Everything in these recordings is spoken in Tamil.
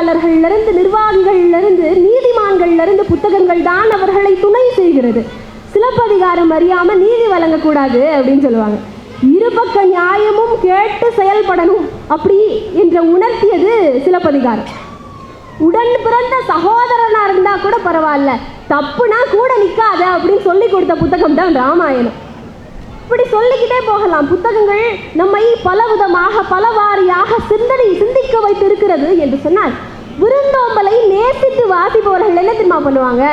ஆட்சியாளர்கள்ல இருந்து நிர்வாகிகள்ல இருந்து நீதிமான்கள்ல இருந்து புத்தகங்கள் தான் அவர்களை துணை செய்கிறது. சிலப்பதிகாரம் அறியாமல் நீதி வழங்கக்கூடாது அப்படின்னு சொல்லுவாங்க. இருபக்க நியாயமும் கேட்டு செயல்படணும் அப்படி என்ற உணர்த்தியது சிலப்பதிகாரம். உடன் பிறந்த சகோதரனா இருந்தா கூட பரவாயில்ல. தப்புனா கூட நிற்காத அப்படின்னு சொல்லி கொடுத்த புத்தகம் தான் ராமாயணம். இப்படி சொல்லிக்கிட்டே போகலாம். புத்தகங்கள் நம்மை பலவிதமாக பலவாரியாக சிந்தனை சிந்திக்க வைத்திருக்கிறது என்று சொன்னால் விருந்தோம்பலை நேசித்து வாசிப்பவர்கள் என்ன தெரியுமா பண்ணுவாங்க?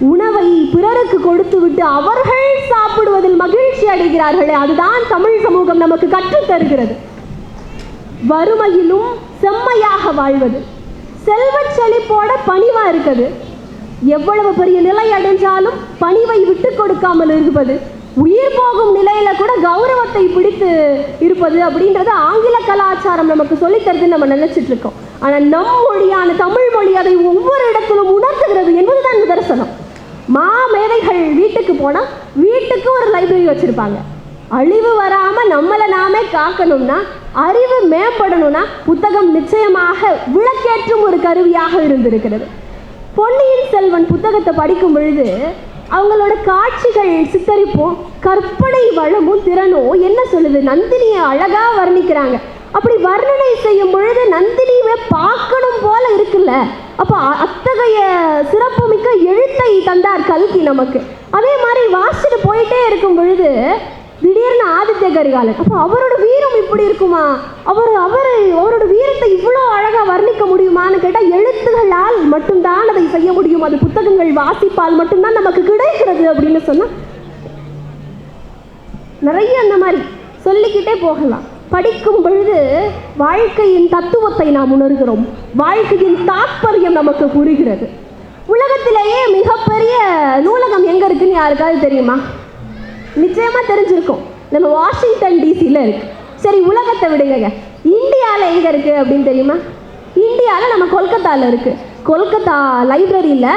உணவை பிறருக்கு கொடுத்து விட்டு அவர்கள் சாப்பிடுவதில் மகிழ்ச்சி அடைகிறார்களே அதுதான் தமிழ் சமூகம் நமக்கு கற்றுத் தருகிறது. வறுமையிலும் செம்மையாக வாழ்வது. செல்வச் செழிப்போட பணிவா இருக்குது எவ்வளவு பெரிய நிலை அடைஞ்சாலும் பணிவை விட்டு கொடுக்காமல் இருப்பது. உயிர் போகும் நிலையில கூட கௌரவத்தை பிடித்து இருப்பது அப்படின்றது ஆங்கில கலாச்சாரம் நமக்கு சொல்லித்தருதுன்னு நம்ம நினைச்சிட்டு இருக்கோம். ஆனால் நம் மொழியான தமிழ் மொழி அதை ஒவ்வொரு இடத்திலும் உணர்த்துகிறது என்பதுதான் நிதர்சனம் மா மேதைகள் வீட்டுக்கு போனால் வீட்டுக்கு ஒரு லைப்ரரி வச்சுருப்பாங்க. அழிவு வராமல் நம்மளை நாமே காக்கணும்னா அறிவு மேம்படணும்னா புத்தகம் நிச்சயமாக விளக்கேற்றும் ஒரு கருவியாக இருந்திருக்கிறது. பொன்னியின் செல்வன் புத்தகத்தை படிக்கும் பொழுது அவங்களோட காட்சிகள் சித்தரிப்பும் கற்பனை வளமும் திறனும் என்ன சொல்லுது? நந்தினியை அழகாக வர்ணிக்கிறாங்க. அப்படி வர்ணனை செய்யும் பொழுது நந்தினியை பார்க்கணும் போல இருக்குல்ல. அப்போ அத்தகைய சிறப்புமிக்க எழுத்தை தந்தார் கல்கி நமக்கு. அதே மாதிரி வாசிச்சுட்டு போயிட்டே இருக்கும் பொழுது திடீர்னு ஆதித்ய கரிகாலன். அப்போ அவரோட வீரம் இப்படி இருக்குமா? அவர் அவர் அவரோட வீரத்தை இவ்வளோ அழகாக வர்ணிக்க முடியுமான்னு கேட்டால் எழுத்துகளால் மட்டும்தான் அதை செய்ய முடியும். அது புத்தகங்கள் வாசிப்பால் மட்டும்தான் நமக்கு கிடைக்கிறது அப்படின்னு சொன்னால் நிறைய அந்த மாதிரி சொல்லிக்கிட்டே போகலாம். படிக்கும் பொழுது வாழ்க்கையின் தத்துவத்தை நாம் உணர்கிறோம். வாழ்க்கையின் தாற்பயம் நமக்கு புரிகிறது உலகத்திலேயே மிகப்பெரிய நூலகம் எங்க இருக்குன்னு யாருக்காவது தெரியுமா? நிச்சயமா தெரிஞ்சிருக்கும். நம்ம வாஷிங்டன் டிசியில் இருக்கு. சரி உலகத்தை விடுங்க இந்தியாவில் எங்க இருக்கு அப்படின்னு தெரியுமா? இந்தியாவில் நம்ம கொல்கத்தாவில் இருக்கு. கொல்கத்தா லைப்ரரியில்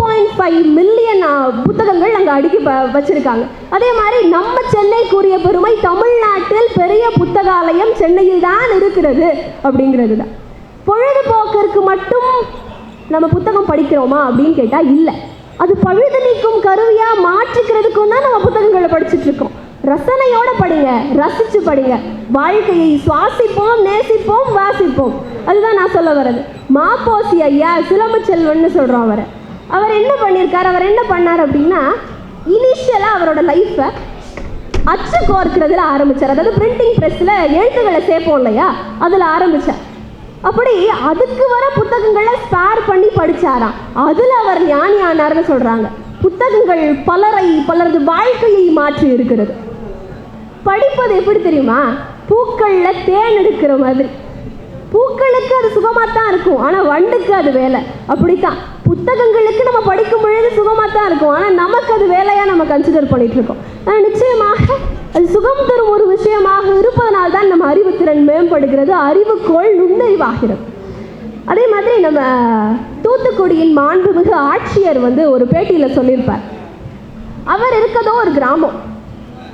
பாயிண்ட் ஃபைவ் மில்லியன் புத்தகங்கள் அங்கே அடுக்கி வ அதே மாதிரி நம்ம சென்னைக்குரிய பெருமை தமிழ்நாட்டில் பெரிய புத்தகாலயம் சென்னையில் தான் இருக்கிறது அப்படிங்கிறது தான் பொழுதுபோக்கிற்கு மட்டும் நம்ம புத்தகம் படிக்கிறோமா அப்படின்னு கேட்டால் இல்லை. அது பழுது நீக்கும் கருவியாக மாற்றிக்கிறதுக்கும் தான் நம்ம புத்தகங்களை படிச்சுட்டு இருக்கோம் ரசனையோட படிங்க ரசிச்சு படிங்க. வாழ்க்கையை சுவாசிப்போம் நேசிப்போம் வாசிப்போம். அதுதான் நான் சொல்ல வர்றது. மாப்போசி ஐயா சிலம்பு செல்வன்னு சொல்கிறோம் அவரை. அவர் என்ன பண்ணியிருக்கார் அவர் என்ன பண்ணார் அப்படின்னா இனிஷியலாக அவரோட லைஃப்பை அச்சு கோர்க்கிறதுல ஆரம்பித்தார் அதாவது பிரிண்டிங் ப்ரெஸ்ஸில் எழுத்துக்களை சேர்ப்போம் இல்லையா? அதில் ஆரம்பித்தார் அப்படி அதுக்கு வர புத்தகங்களை ஸ்பேர் பண்ணி படிச்சாராம். அதில் அவர் ஞானி ஆனார்னு சொல்கிறாங்க புத்தகங்கள் பலரை பலரது வாழ்க்கையை மாற்றி இருக்கிறது. படிப்பது எப்படி தெரியுமா? பூக்களில் தேன் எடுக்கிற மாதிரி. பூக்களுக்கு அது சுகமாக தான் இருக்கும். ஆனால் வண்டுக்கு அது வேலை. அப்படித்தான். புத்தகங்களுக்கு நம்ம படிக்கும் பொழுது சுகமாக தான் இருக்கும். ஆனால் நமக்கு அது வேலையாக நம்ம கன்சிடர் பண்ணிட்டு இருக்கோம் ஆனால் நிச்சயமாக அது சுகம் தரும் ஒரு விஷயமாக இருப்பதனால் தான் நம்ம அறிவுத்திறன் மேம்படுகிறது அறிவுக்கோள் நுண்ணறிவாகிறது. அதே மாதிரி நம்ம தூத்துக்குடியின் மாண்புமிகு ஆட்சியர் வந்து ஒரு பேட்டியில் சொல்லியிருப்பார். அவர் இருக்கதோ ஒரு கிராமம்.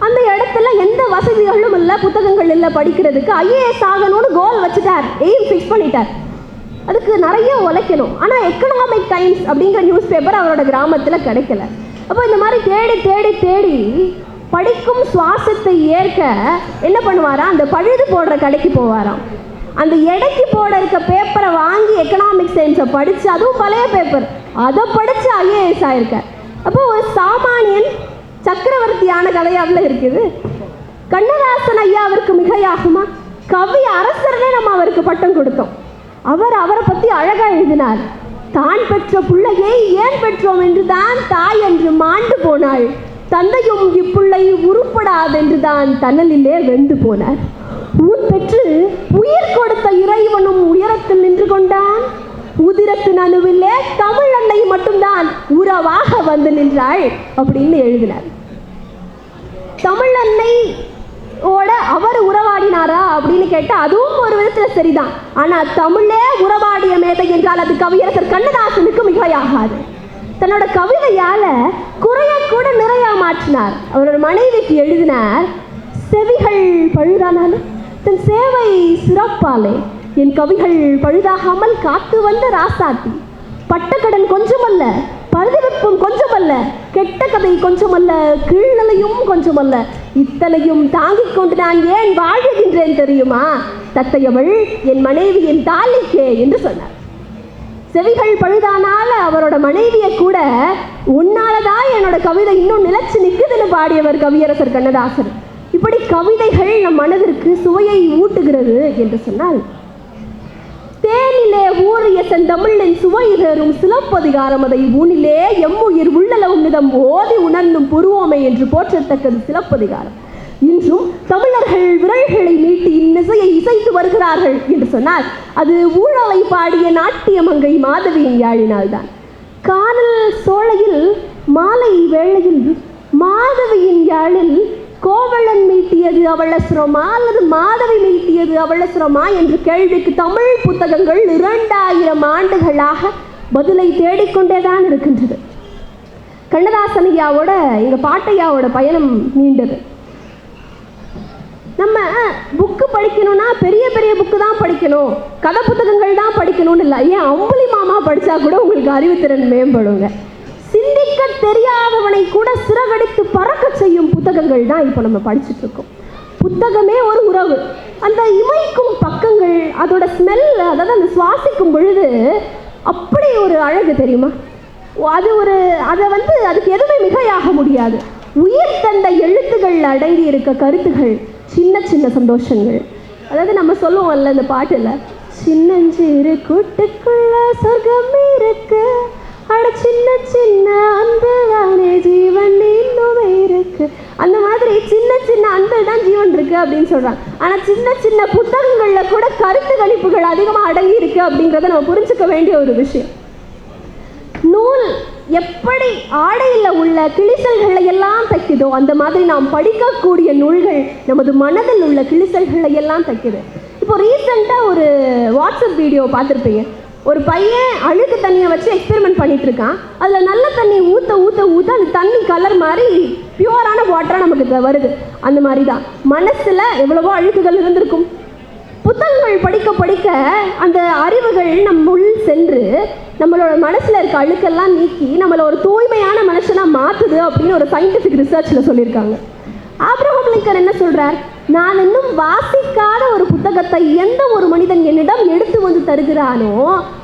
அந்த இடத்துல எந்த வசதிகளும் இல்லை புத்தகங்கள் இல்லை படிக்கிறதுக்கு ஐஏஎஸ் ஆகணும்னு கோல் வச்சுட்டார். எய்ம் ஃபிக்ஸ் பண்ணிட்டார். அதுக்கு நிறைய உழைக்கணும். ஆனால் எக்கனாமிக் டைம்ஸ் அப்படிங்கிற நியூஸ் பேப்பர் அவரோட கிராமத்தில் கிடைக்கல. அப்போ இந்த மாதிரி தேடி தேடி தேடி படிக்கும் சுவாசத்தை ஏற்க என்ன பண்ணுவாராம்? அந்த பழுது போடுற கடைக்கு போவாராம். அந்த எடைக்கு போட இருக்க பேப்பரை வாங்கி எக்கனாமிக் சயின்ஸை படித்து அதுவும் பழைய பேப்பர் அதை படித்து ஐஏஎஸ் ஆயிருக்கார் அப்போ ஒரு சாமானியன் சக்கரவர்த்தியான கதையாவில் இருக்குது. கண்ணதாசன் ஐயாவிற்கு மிகையாகுமா? கவி அரசர்னே நம்ம அவருக்கு பட்டம் கொடுத்தோம். அவர் அவரை பற்றி அழகா எழுதினார். தான் பெற்ற பிள்ளையை ஏன் பெற்றோம் என்று தான் தாய் என்று மாண்டு போனாள். தந்தையும் இப்பிள்ளை உருப்படாதென்று தான் தன்னலிலே வெந்து போனார். ஊன் பெற்று உயிர் கொடுத்த இறைவனும் உயரத்தில் நின்று கொண்டான். உதிரத்தின் அணுவிலே தமிழ் அன்னை மட்டும்தான் உறவாக வந்து நின்றாள் அப்படின்னு எழுதினார். தமிழ் அன்னை ஓட அவர் உறவாடினாரா அப்படின்னு கேட்டால் அதுவும் ஒரு விதத்தில் சரிதான். ஆனால் தமிழே உறவாடிய மேதை என்றால் அது கவியரசர் கண்ணதாசனுக்கு மிகையாகாது. தன்னோட கவிதையால் குறைய கூட நிறைய மாற்றினார். அவரோட மனைவிக்கு எழுதினார் செவிகள் பழுதானாலும் தன் சேவை சிறப்பாலே. என் கவிகள் பழுதாகாமல் காத்து வந்த ராசாத்தி. பட்டக்கடன் கொஞ்சமல்ல கொஞ்சம் கொஞ்சமல்ல கெட்ட கதை கொஞ்சமல்ல கீழ்நிலையும் கொஞ்சமல்ல. இத்தனையும் தாங்கிக் கொண்டு நான் ஏன் வாழ்கின்றேன் தெரியுமா? தத்தையவள் என் மனைவியின் தாலிக்கே என்று சொன்னார். செவிகள் பழுதானால அவரோட மனைவியை கூட உன்னாலதான் என்னோட கவிதை இன்னும் நிலைச்சு நிற்குதுன்னு பாடியவர் கவியரசர் கண்ணதாசன். இப்படி கவிதைகள் நம் மனதிற்கு சுவையை ஊட்டுகிறது என்று சொன்னால் தேனிலே ஊறிய செந்தமிழின் சுவை சிலப்பதிகாரம் அதை ஊனிலே எம்முயிர் உள்ளளவும் நிதம் ஓதி உணர்ந்தும் புருவோமை என்று போற்றத்தக்கது சிலப்பதிகாரம். இன்றும் தமிழர்கள் விரல்களை நீட்டி இந்நிசையை இசைத்து வருகிறார்கள் என்று சொன்னால் அது ஊழலை பாடிய நாட்டிய மங்கை மாதவியின் யாழினால்தான் காதல் சோலையில் மாலை வேளையில் மாதவியின் யாழில் கோவலன் மீட்டியது அவளசுரமா அல்லது மாதவி மீட்டியது அவளசுரமா என்ற கேள்விக்கு தமிழ் புத்தகங்கள் இரண்டாயிரம் ஆண்டுகளாக பதிலை தேடிக்கொண்டேதான் இருக்கின்றது. கண்ணதாசன் ஐயாவோட எங்கள் பாட்டையாவோட பயணம் நீண்டது. நம்ம புக்கு படிக்கணும்னா பெரிய பெரிய புக்கு தான் படிக்கணும். கதை புத்தகங்கள் தான் படிக்கணும்னு இல்லை. ஏன் அம்புலி மாமா படித்தா கூட உங்களுக்கு அறிவுத்திறன் மேம்படுங்க. தெரியாதவனை கூட சிறகடித்து பறக்க செய்யும் புத்தகங்கள் தான் இப்போ நம்ம படிச்சுட்டு இருக்கோம். புத்தகமே ஒரு உறவு. அந்த இமைக்கும் பக்கங்கள் அதோட ஸ்மெல் அதாவது அந்த சுவாசிக்கும் பொழுது அப்படி ஒரு அழகு தெரியுமா? அது ஒரு அதை வந்து அதுக்கு எதுவுமே மிகையாக முடியாது. உயிர் தந்த எழுத்துகள் அடங்கி இருக்க கருத்துகள் சின்ன சின்ன சந்தோஷங்கள். அதாவது நம்ம சொல்லுவோம்ல இந்த பாட்டில் சின்னஞ்சிறு கூட்டுக்குள்ள சொர்க்கம் இருக்கு அட சின்ன இருக்கு. அந்த மாதிரி சின்ன சின்ன அன்பு தான் ஜீவன் இருக்கு அப்படின்னு சொல்கிறாங்க ஆனா சின்ன சின்ன புத்தகங்கள்ல கூட கருத்து கணிப்புகள் அதிகமா அடங்கி இருக்கு அப்படிங்கிறத நம்ம புரிஞ்சுக்க வேண்டிய ஒரு விஷயம். நூல் எப்படி ஆடையில் உள்ள கிழிசல்களை எல்லாம் தைக்குதோ அந்த மாதிரி நாம் படிக்கக்கூடிய நூல்கள் நமது மனதில் உள்ள கிழிசல்களை எல்லாம் தைக்குது. இப்போ ரீசெண்டாக ஒரு வாட்ஸ்அப் வீடியோ பார்த்துருப்பீங்க. ஒரு பையன் அழுக்கு தண்ணியை வச்சு எக்ஸ்பெரிமெண்ட் பண்ணிட்டு இருக்கான். அதில் நல்ல தண்ணி ஊற்ற ஊற்ற ஊற்ற அந்த தண்ணி கலர் மாதிரி பியூரான வாட்டராக நமக்கு வருது அந்த மாதிரி தான் மனசில் எவ்வளவோ அழுக்குகள் இருந்திருக்கும் புத்தகங்கள் படிக்க படிக்க அந்த அறிவுகள் நம்ம உள் சென்று நம்மளோட மனசில் இருக்க அழுக்கெல்லாம் நீக்கி நம்மளை ஒரு தூய்மையான மனுஷனாக மாற்றுது அப்படின்னு ஒரு சயின்டிஃபிக் ரிசர்ச்சில் சொல்லியிருக்காங்க ஆப்ரஹாம் லிங்கன் என்ன சொல்கிறார் நான் இன்னும் வாசிக்காத ஒரு புத்தகத்தை எந்த ஒரு மனிதன் என்னிடம் எடுத்து வந்து தருகிறானோ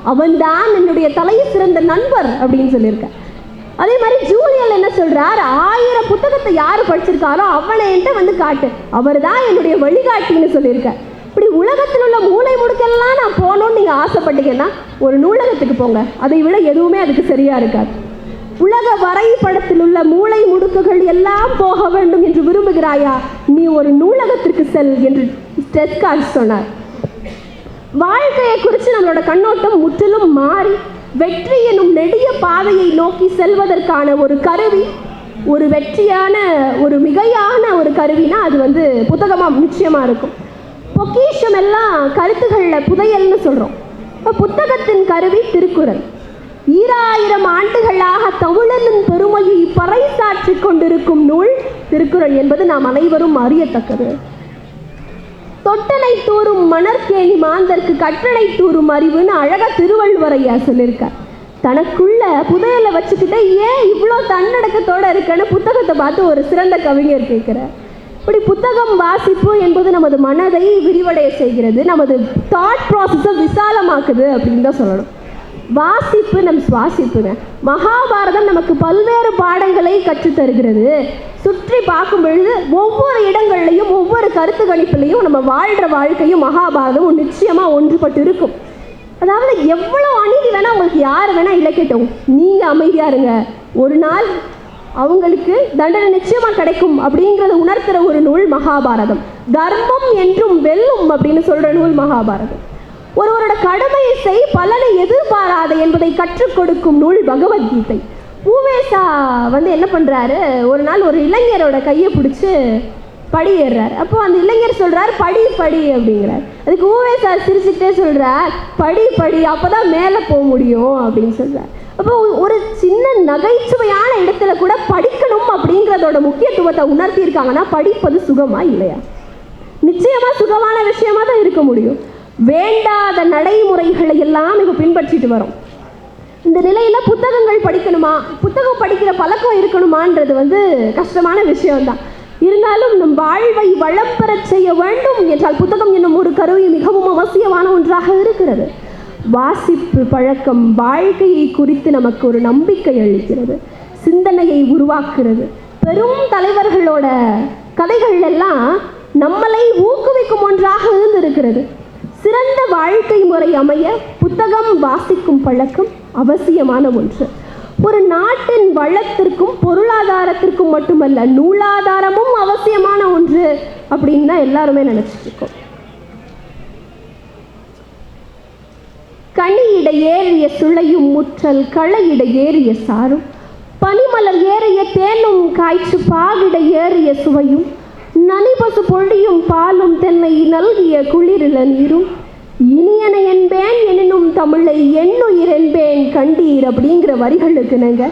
அவன்தான் என்னுடைய தலையை சிறந்த நண்பர் அப்படின்னு சொல்லியிருக்கேன் அதே மாதிரி ஜூலியல் என்ன சொல்றார்? ஆயிரம் புத்தகத்தை யார் படிச்சிருக்காரோ அவனை என்கிட்ட வந்து காட்டு. அவர் தான் என்னுடைய வழிகாட்டின்னு சொல்லியிருக்கார். இப்படி உலகத்தில் உள்ள மூளை முடுக்கெல்லாம் நான் போகணும்னு நீங்கள் ஆசைப்பட்டீங்கன்னா ஒரு நூலகத்துக்கு போங்க. அதை விட எதுவுமே அதுக்கு சரியா இருக்காது. உலக வரைபடத்தில் உள்ள மூளை முடுக்குகள் எல்லாம் போக வேண்டும் என்று விரும்புகிறாயா? நீ ஒரு நூலகத்திற்கு செல் என்று டெஸ்கார்ட் சொன்னார். வாழ்க்கையை குறித்து நம்மளோட கண்ணோட்டம் முற்றிலும் மாறி வெற்றி எனும் நெடிய பாதையை நோக்கி செல்வதற்கான ஒரு கருவி ஒரு வெற்றியான ஒரு மிகையான ஒரு கருவினா அது வந்து புத்தகமாக நிச்சயமாக இருக்கும். பொக்கிஷம் எல்லாம் கருத்துகளில் புதையல்னு சொல்கிறோம் இப்போ புத்தகத்தின் கருவி திருக்குறள். ஈராயிரம் ஆண்டுகளாக தமிழனின் பெருமையை பறைசாற்றி கொண்டிருக்கும் நூல் திருக்குறள் என்பது நாம் அனைவரும் அறியத்தக்கது. தொட்டனை தூரும் மணற்கேணி மாந்தர்க்கு கட்டளை தூறும் அறிவுன்னு அழகா திருவள்ளுவரையா சொல்லியிருக்கார் தனக்குள்ள புதையலை வச்சுக்கிட்டு ஏன் இவ்வளோ தன்னடக்கத்தோட இருக்கன்னு புத்தகத்தை பார்த்து ஒரு சிறந்த கவிஞர் கேட்கிறார். இப்படி புத்தகம் வாசிப்பு என்பது நமது மனதை விரிவடைய செய்கிறது நமது தாட் ப்ராசஸை விசாலமாக்குது அப்படின்னு தான் சொல்லணும். வாசிப்பு நம் சுவாசிப்புங்க. மகாபாரதம் நமக்கு பல்வேறு பாடங்களை கற்றுத் தருகிறது சுற்றி பார்க்கும் பொழுது ஒவ்வொரு இடங்கள்லையும் ஒவ்வொரு கருத்து கணிப்புலையும் நம்ம வாழ்கிற வாழ்க்கையும் மகாபாரதமும் நிச்சயமாக ஒன்றுபட்டு இருக்கும் அதாவது எவ்வளோ அநீதி வேணால் உங்களுக்கு யார் வேணால் இலக்கிட்டோம் நீங்கள் அமைதியாக இருங்க. ஒரு நாள் அவங்களுக்கு தண்டனை நிச்சயமாக கிடைக்கும் அப்படிங்கிறத உணர்த்துற ஒரு நூல் மகாபாரதம். தர்மம் என்றும் வெல்லும் அப்படின்னு சொல்கிற நூல் மகாபாரதம். ஒருவரோட கடமையை செய் பலனை எதிர்பாராத என்பதை கற்றுக் கொடுக்கும் நூல் பகவத்கீதை. பூவேசா வந்து என்ன பண்ணுறாரு ஒரு நாள் ஒரு இளைஞரோட கையை பிடிச்சி படி ஏறுறாரு அப்போ அந்த இளைஞர் சொல்கிறார் படி படி அப்படிங்கிறார். அதுக்கு ஊவேசா சிரிச்சுக்கிட்டே சொல்கிறார் படி படி அப்பதான் மேலே போக முடியும் அப்படின்னு சொல்கிறார் அப்போ ஒரு சின்ன நகைச்சுவையான இடத்துல கூட படிக்கணும் அப்படிங்கிறதோட முக்கியத்துவத்தை உணர்த்தியிருக்காங்கன்னா படிப்பது சுகமா இல்லையா? நிச்சயமாக சுகமான விஷயமா தான் இருக்க முடியும். வேண்டாத நடைமுறைகளை எல்லாம் இப்போ பின்பற்றிட்டு வரோம். இந்த நிலையில் புத்தகங்கள் படிக்கணுமா? புத்தகம் படிக்கிற பழக்கம் இருக்கணுமான்றது வந்து கஷ்டமான விஷயம்தான். இருந்தாலும் நம் வாழ்வை வளப்பெறச் செய்ய வேண்டும் என்றால் புத்தகம் என்னும் ஒரு கருவி மிகவும் அவசியமான ஒன்றாக இருக்கிறது. வாசிப்பு பழக்கம் வாழ்க்கையை குறித்து நமக்கு ஒரு நம்பிக்கை அளிக்கிறது. சிந்தனையை உருவாக்குறது பெரும் தலைவர்களோட கதைகள் எல்லாம் நம்மளை ஊக்குவிக்கும் ஒன்றாக இருந்திருக்கிறது. சிறந்த வாழ்க்கை முறை அமைய புத்தகம் வாசிக்கும் பழக்கம் அவசியமான ஒன்று. ஒரு நாட்டின் வளத்திற்கும் பொருளாதாரத்திற்கும் மட்டுமல்ல நூலாதாரமும் அவசியமான ஒன்று அப்படின்னு தான் எல்லாருமே நினைச்சிட்டு இருக்கோம். கனியிட ஏறிய சுளையும் முற்றல் களையிட ஏறிய சாரும் பனிமலர் ஏறிய தேனும் காய்ச்சு பாவிட ஏறிய சுவையும் நனிபசு பொழியும் பாலும் தென்னை நல்கிய குளிரில நீரும் இனியன என்பேன் எனினும் தமிழை எண்ணுயிர் என்பேன் கண்டீர் அப்படிங்கிற வரிகளுக்கு நாங்க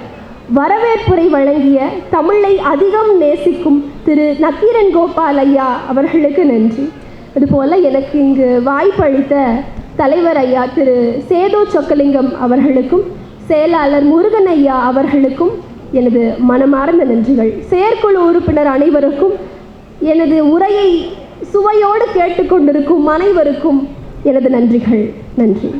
வரவேற்புரை வழங்கிய தமிழை அதிகம் நேசிக்கும் திரு நக்கீரன் கோபால் ஐயா அவர்களுக்கு நன்றி. அதுபோல் எனக்கு இங்கு வாய்ப்பளித்த தலைவர் ஐயா திரு சேது சொக்கலிங்கம் அவர்களுக்கும் செயலாளர் முருகன் ஐயா அவர்களுக்கும் எனது மனமார்ந்த நன்றிகள். செயற்குழு உறுப்பினர் அனைவருக்கும் எனது உரையை சுவையோடு கேட்டுக்கொண்டிருக்கும் அனைவருக்கும் எனது நன்றிகள். நன்றி.